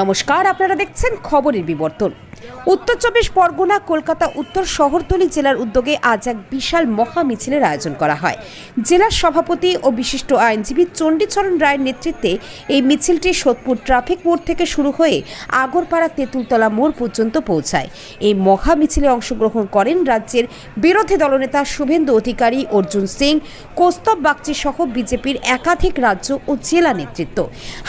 নমস্কার আপনারা দেখছেন খবরের বিবর্তন। উত্তর চব্বিশ পরগনা, কলকাতা, উত্তর শহরতলি জেলার উদ্যোগে আজ এক বিশাল মহা মিছিলের আয়োজন করা হয়। জেলার সভাপতি ও বিশিষ্ট আইনজীবী চণ্ডীচরণ রায়ের নেতৃত্বে এই মিছিলটি সোদপুর ট্রাফিক মোড় থেকে শুরু হয়ে আগরপাড়া তেঁতুলতলা মোড় পর্যন্ত পৌঁছায়। এই মহা মিছিলে অংশগ্রহণ করেন রাজ্যের বিরোধী দলনেতা শুভেন্দু অধিকারী, অর্জুন সিং, কৌস্তব বাগচি সহ বিজেপির একাধিক রাজ্য ও জেলা নেতৃত্ব।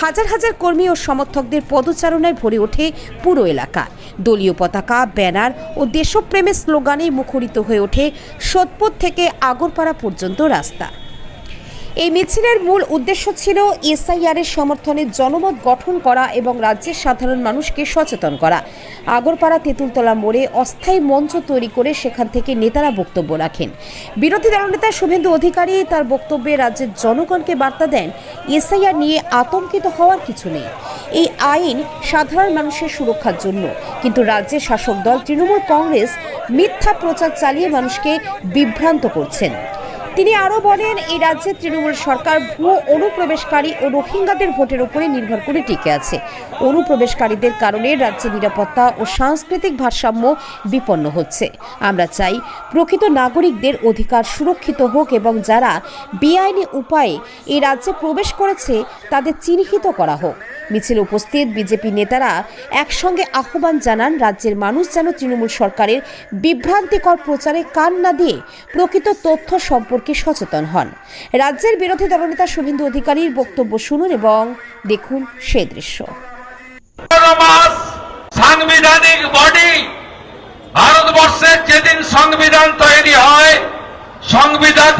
হাজার হাজার কর্মী ও সমর্থকদের পদচারণায় ভরে ওঠে পুরো এলাকা। দলীয় পতাকা ব্যানার ও দেশপ্রেমের স্লোগানে মুখরিত হয়ে ওঠে সোদপুর থেকে আগরপাড়া পর্যন্ত রাস্তা। এই মিছিলের মূল উদ্দেশ্য ছিল এসআইআর এর সমর্থনে জনমত গঠন করা এবং রাজ্যের সাধারণ মানুষকে সচেতন করা। আগরপাড়া তেঁতুলতলা মোড়ে অস্থায়ী মঞ্চ তৈরি করে সেখান থেকে নেতারা বক্তব্য রাখেন। বিরোধী দলনেতা শুভেন্দু অধিকারী তার বক্তব্যে রাজ্যের জনগণকে বার্তা দেন, এসআইআর নিয়ে আতঙ্কিত হওয়ার কিছু নেই। এই আইন সাধারণ মানুষের সুরক্ষার জন্য, কিন্তু রাজ্যের শাসক দল তৃণমূল কংগ্রেস মিথ্যা প্রচার চালিয়ে মানুষকে বিভ্রান্ত করছেন। তিনি আরও বলেন, এই রাজ্যে তৃণমূল সরকার ভুয়ো অনুপ্রবেশকারী ও রোহিঙ্গাদের ভোটের উপরে নির্ভর করে টিকে আছে। অনুপ্রবেশকারীদের কারণে রাজ্যে নিরাপত্তা ও সাংস্কৃতিক ভারসাম্য বিপন্ন হচ্ছে। আমরা চাই প্রকৃত নাগরিকদের অধিকার সুরক্ষিত হোক এবং যারা বেআইনি উপায়ে এই রাজ্যে প্রবেশ করেছে তাদের চিহ্নিত করা হোক। মিছিলে উপস্থিত বিজেপি নেতারা একসঙ্গে আহ্বান জানান রাজ্যের মানুষ যেন তৃণমূল সরকারের বিভ্রান্তিকর প্রচারে কান না দিয়ে প্রকৃত তথ্য সম্পর্কে সচেতন হন। রাজ্যের বিরোধী দলনেতা শুভেন্দু অধিকারীর বক্তব্য শুনুন এবং দেখুন সে দৃশ্য। সাংবিধানিক বডি ভারতবর্ষের যেদিন সংবিধান তৈরি হয়, সংবিধান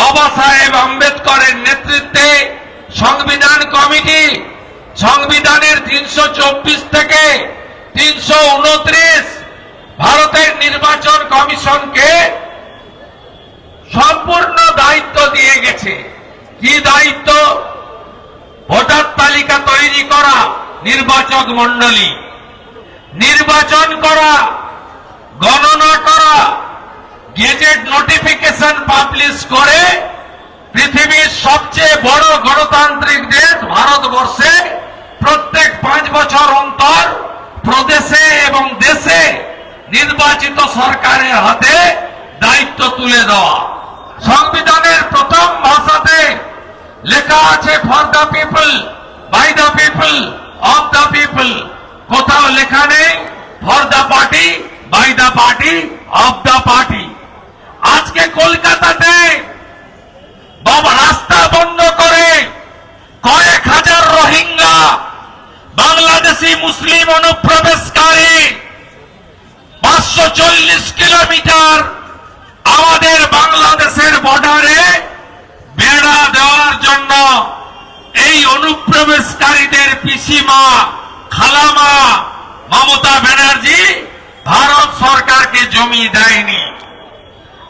বাবা সাহেব আম্বেদকরের নেতৃত্বে সংবিধান কমিটি, সংবিধানের তিনশো চব্বিশ থেকে তিনশো উনত্রিশ ভারতের নির্বাচন কমিশনকে সম্পূর্ণ দায়িত্ব দিয়ে গেছে। কি দায়িত্ব? ভোটার তালিকা তৈরি করা, নির্বাচক মন্ডলী নির্বাচন করা, গণনা করা, গেজেট নোটিফিকেশন পাবলিশ করে পৃথিবীর সবচেয়ে বড় গণতান্ত্রিক দেশ ভারতবর্ষে প্রত্যেক পাঁচ বছর অন্তর প্রদেশে এবং দেশে নির্বাচিত সরকারের হাতে দায়িত্ব তুলে দেওয়া। সংবিধানের প্রথম ভাষাতে লেখা আছে for the people by the people of the people কোথাও লেখা নেই for the party by the party of the party আজকে কলকাতাতে বাবা রাস্তা বন্ধ করে কয়েক হাজার রোহিঙ্গা, বাংলাদেশি, মুসলিম অনুপ্রবেশকারী, পাঁচশো চল্লিশ কিলোমিটার আমাদের বাংলাদেশের বর্ডারে বেড়া দেওয়ার জন্য এই অনুপ্রবেশকারীদের পিসিমা খালামা মমতা ব্যানার্জি ভারত সরকারকে জমি দেয়নি।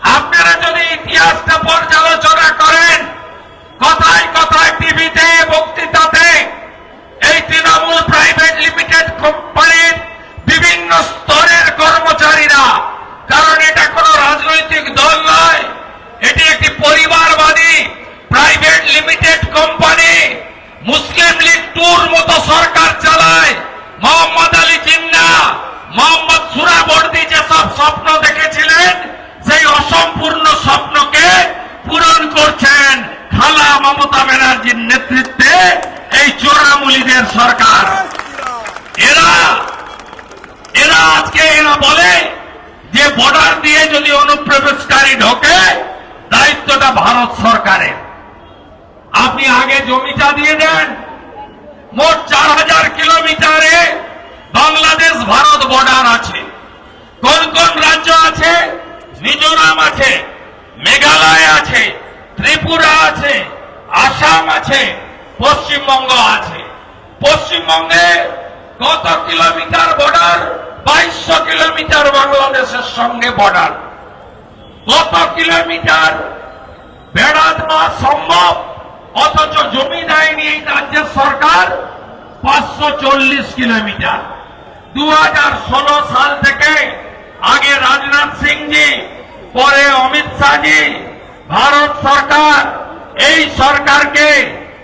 আপনারা যদি ইতিহাসটা পর্যালোচনা করেন কথায় কথায় টিভিতে বক্তৃতাতে এই তৃণমূল প্রাইভেট লিমিটেড কোম্পানির বিভিন্ন স্তরের কর্মচারীরা কারণ এটা কোনো রাজনৈতিক দল নয় এটি একটি পরিবারবাদী private limited company Muslim League টুর মতো সরকার চালায় মোহাম্মদ আলী জিন্না মোহাম্মদ সুরাবর্দি যেসব স্বপ্ন দেখেছিলেন সেই অসম্পূর্ণ স্বপ্নকে পূরণ করছেন খালা মমতা ব্যানার্জির নেতৃত্বে এই চোরামুলিদের সরকার এরা এরা আজকে এরা বলে যে বর্ডার দিয়ে যদি অনুপ্রবেশকারী ঢোকে, দায়িত্বটা ভারত সরকারের। আপনি আগে জমিটা দিয়ে দেন, মোট চার হাজার কিলোমিটারে বাংলাদেশ ভারত বর্ডার আছে। কোন কোন রাজ্য আছে? মিজোরাম আছে, মেঘালয় আছে, ত্রিপুরা আছে, আসাম আছে, পশ্চিমবঙ্গ আছে। পশ্চিমবঙ্গে কত কিলোমিটার বর্ডার বাইশশো কিলোমিটার বাংলাদেশের সঙ্গে বর্ডার কত কিলোমিটার? বেড়া দেওয়া সম্ভব, অথচ জমি দেয়নি এই রাজ্যের সরকার, পাঁচশো চল্লিশ কিলোমিটার। দু হাজার ষোলো সাল থেকে আগে রাজনাথ সিংজি, পরে অমিত শাহজি, ভারত সরকার, এই সরকারকে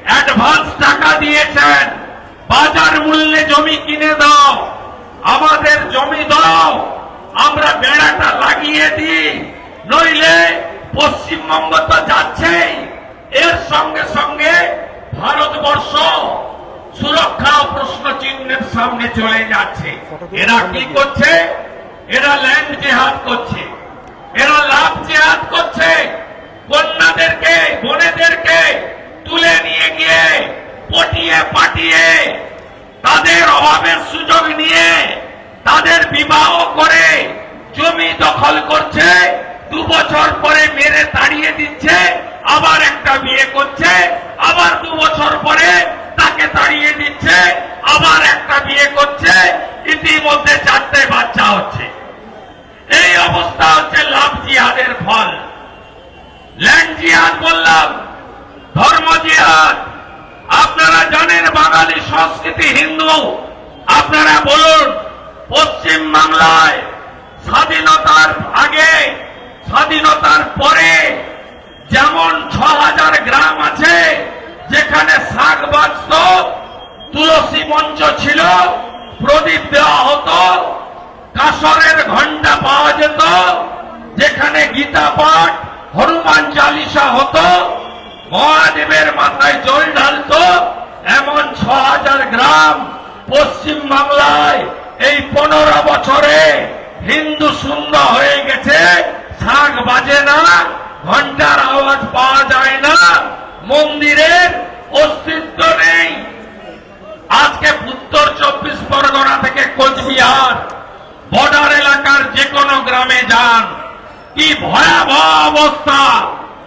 অ্যাডভান্স টাকা দিয়েছেন। বাজার মূল্যে জমি কিনে দাও, আমাদের জমি দাও, আমরা বেড়াটা লাগিয়ে দিই। নইলে পশ্চিমবঙ্গ তো যাচ্ছেই। এর সঙ্গে সঙ্গে ভারতবর্ষ সুরক্ষা প্রশ্ন চিহ্নের সামনে চলে যাচ্ছে। এরা কি করছে? এরা ল্যান্ড জেহাদ করছে। এরা লাভ জেহাদ করছে। কন্যাদেরকে, বোনেদেরকে তুলে নিয়ে গিয়ে পটিয়ে পাটিয়ে তাদের অভাবের সুযোগ নিয়ে তাদের বিবাহ করে জমি দখল করছে। দু বছর পরে মেরে তাড়িয়ে দিচ্ছে, আবার একটা বিয়ে করছে, আবার দু বছর পরে তাকে তাড়িয়ে দিচ্ছে, আবার একটা বিয়ে করছে, ইতিমধ্যে চারটে বাচ্চা হচ্ছে। এই অবস্থা হচ্ছে লাভ জিহাদের ফল। ল্যান্ড জিহাদ বললাম, ধর্ম জিহাদ। আপনারা জানেন বাঙালি সংস্কৃতি হিন্দু। আপনারা বলুন, পশ্চিম বাংলায় স্বাধীনতার আগে স্বাধীনতার পরে যেমন ছ হাজার গ্রাম আছে, যেখানে শাক বাঁচত, তুলসী মঞ্চ ছিল, প্রদীপ দেওয়া হতো কাসরের ঘণ্টা পাওয়া যেত, যেখানে গীতা পাঠ, হনুমান চালিসা হতো, মহাদেবের মাথায় জল ঢালতো, এমন ছ হাজার গ্রাম পশ্চিম বাংলায় এই পনেরো বছরে হিন্দু শূন্য হয়ে গেছে। শাক বাজে না ঘণ্টার আওয়াজ পাওয়া যায় না মন্দিরের অস্তিত্ব নেই। আজকে উত্তর চব্বিশ পরগনা থেকে কোচবিহার, বর্ডার এলাকার যে কোনো গ্রামে যান। কি ভয়াবহ অবস্থা,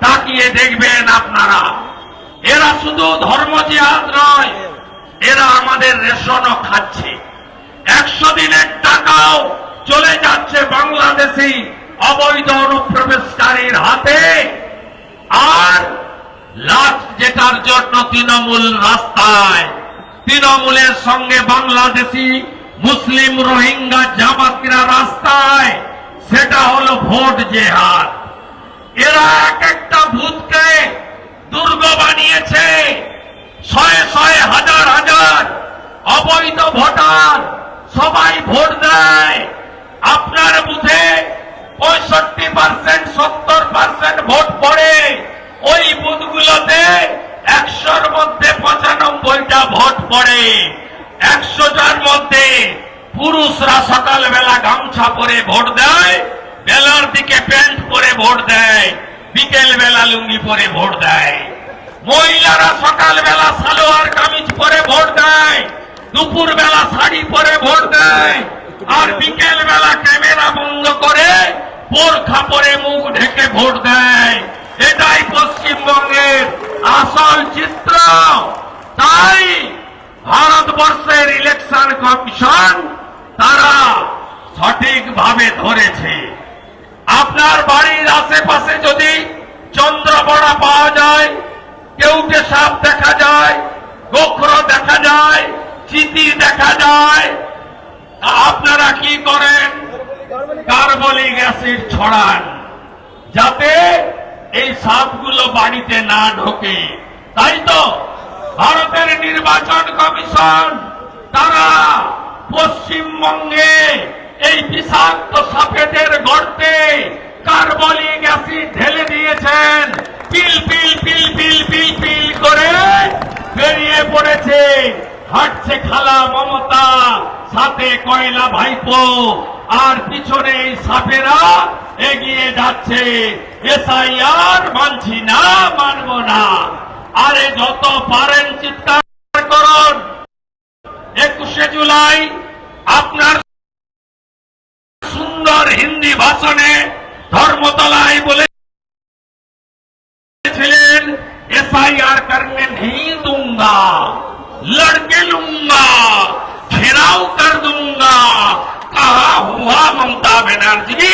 তাকিয়ে দেখবেন আপনারা। এরা শুধু ধর্ম জিহাদ নয়, এরা আমাদের রেশনও খাচ্ছে। একশো দিনের টাকাও চলে যাচ্ছে বাংলাদেশি অবৈধ অনুপ্রবেশকারীর হাতে আর লাস্ট যেটার জন্য তৃণমূল রাস্তায়। তৃণমূলের সঙ্গে বাংলাদেশি মুসলিম রোহিঙ্গা জামাতিরা রাস্তায়, সেটা হলো ভোট জেহাদ। এরা এক একটা ভূতকে দুর্গ বানিয়েছে। শয়ে শয়ে হাজার হাজার অবৈধ ভোটার সবাই ভোট দেয়। গামছা পরে ভোট দেয়, বেলার দিকে প্যান্ট পরে ভোট দেয়, বিকেল বেলা লুঙ্গি পরে ভোট দেয়। মহিলারা সকাল বেলা সালোয়ার কামিজ পরে ভোট দেয়, দুপুর বেলা শাড়ি পরে ভোট দেয়, আর বিকেল বেলা ক্যামেরা বন্ধ করে বোরখা পরে মুখ ঢেকে ভোট দেয়। এটাই পশ্চিমবঙ্গের আসল চিত্র। তাই ভারতবর্ষের ইলেকশন কমিশন তারা সঠিকভাবে ধরেছে। আপনার বাড়ির আশেপাশে যদি চন্দ্রবড়া পাওয়া যায় কেউটে সাপ দেখা যায়, গোখর দেখা যায়, চিতি দেখা যায় আপনারা কি করেন? কার্বলিক অ্যাসিড ছড়ান, যাতে এই সাপগুলো বাড়িতে না ঢোকে। তাই তো? ভারতের নির্বাচন কমিশন, তারা পশ্চিমবঙ্গে এই বিষাক্ত সাপেদের গর্তে কার্বলিক অ্যাসিড ঢেলে দিয়েছেন। পিল পিল পিল পিল পিল পিল করে বেরিয়ে পড়েছে। হাঁটছে খালা মমতা, সাথে কয়লা ভাইপো, আর পিছনে এই সাপেরা এগিয়ে যাচ্ছে। এসআইআর মানছি না, মানব না। আরে যত পারেন চিৎকার করুন। একুশে জুলাই আপনার হিন্দি ভাষণে ধর্মতলায় বলেছিলেন एफआईआर करने नहीं दूंगा लड़के लूंगा घेराव कर दूंगा कहा हुआ ममता बनर्जी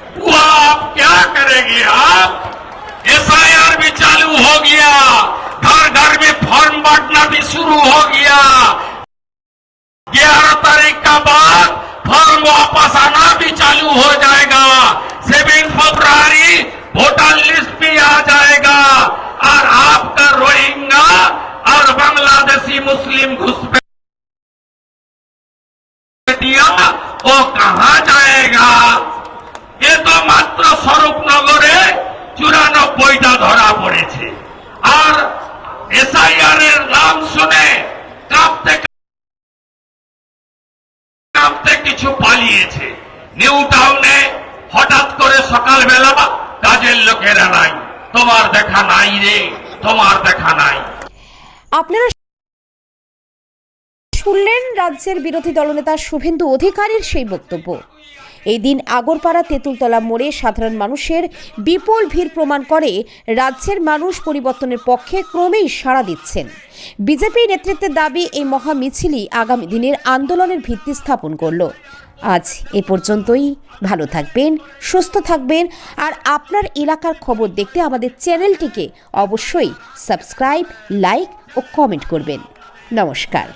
हुआ आप क्या करेंगे आप एफआईआर भी चालू हो गया घर घर में फॉर्म बांटना भी शुरू हो गया ग्यारह तारीख का बाद फॉर्म वापस आना भी चालू हो जाएगा। सेवन फरवरी वोटर लिस्ट भी आ जाएगा। और आपका रोहिंगा और बांग्लादेशी मुस्लिम घुस নিউ টাউনে হঠাৎ করে সকালবেলা কাজের লোকেরা নাই। তোমার দেখা নাই রে, তোমার দেখা নাই। আপনারা শুনলেন রাজ্যের বিরোধী দলনেতা শুভেন্দু অধিকারীর সেই বক্তব্য। এই দিন আগরপাড়া তেঁতুলতলা মোড়ে সাধারণ মানুষের বিপুল ভিড় প্রমাণ করে রাজ্যের মানুষ পরিবর্তনের পক্ষে ক্রমেই সাড়া দিচ্ছেন। বিজেপি নেতৃত্বের দাবি, এই মহা মিছিলই আগামী দিনের আন্দোলনের ভিত্তি স্থাপন করল। আজ এ পর্যন্তই। ভালো থাকবেন, সুস্থ থাকবেন, আর আপনার এলাকার খবর দেখতে আমাদের চ্যানেলটিকে অবশ্যই সাবস্ক্রাইব, লাইক ও কমেন্ট করবেন। নমস্কার।